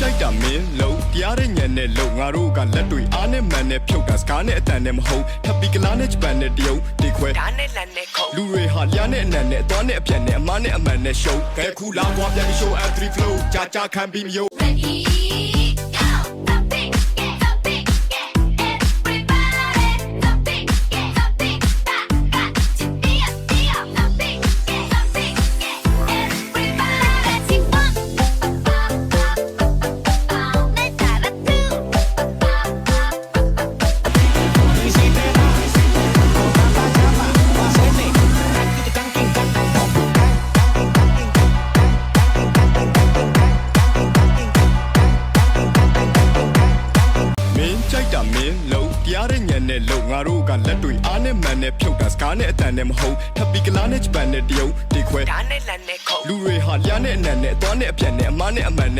ကြိုက်တာမင်းလုံးတရားတဲ့ညံနဲ့လုံငါတို့ကလက်တွေအားနဲ့မှန်နဲ့ဖြုတ်တာစကားနဲ့အတန်နဲ့မဟုတ်ထပ်ပြီးကလားနဲ့ဂျပန်နဲ့တရုတ်ဒီခွဲဒါနဲ့လန်နဲ့ခုံလူတွေဟာလျားနဲ့အနံနဲ့အသွားနဲ့အပြက်နဲ့အမားနဲ့အမှန်နဲ့ရှုံးခဲခုလာကွာပြန်ပြီး show and three flow ကြာကြာခံပြီးမယုံ မင်းကြိုက်တာမင်းလုံးတရားတဲ့ညံနဲ့လုံငါတို့ကလက်တွေအားနဲ့မှန်နဲ့ဖြုတ်တာစကားနဲ့အတန်နဲ့မဟုတ်ထပ်ပြီးကလားနဲ့ဂျပန်နဲ့တရုတ်ဒီခွဲဒါနဲ့လန်နဲ့ခုံလူတွေဟာလျားနဲ့အနံနဲ့အသွားနဲ့အပြက်နဲ့အမားနဲ့အမှန်နဲ့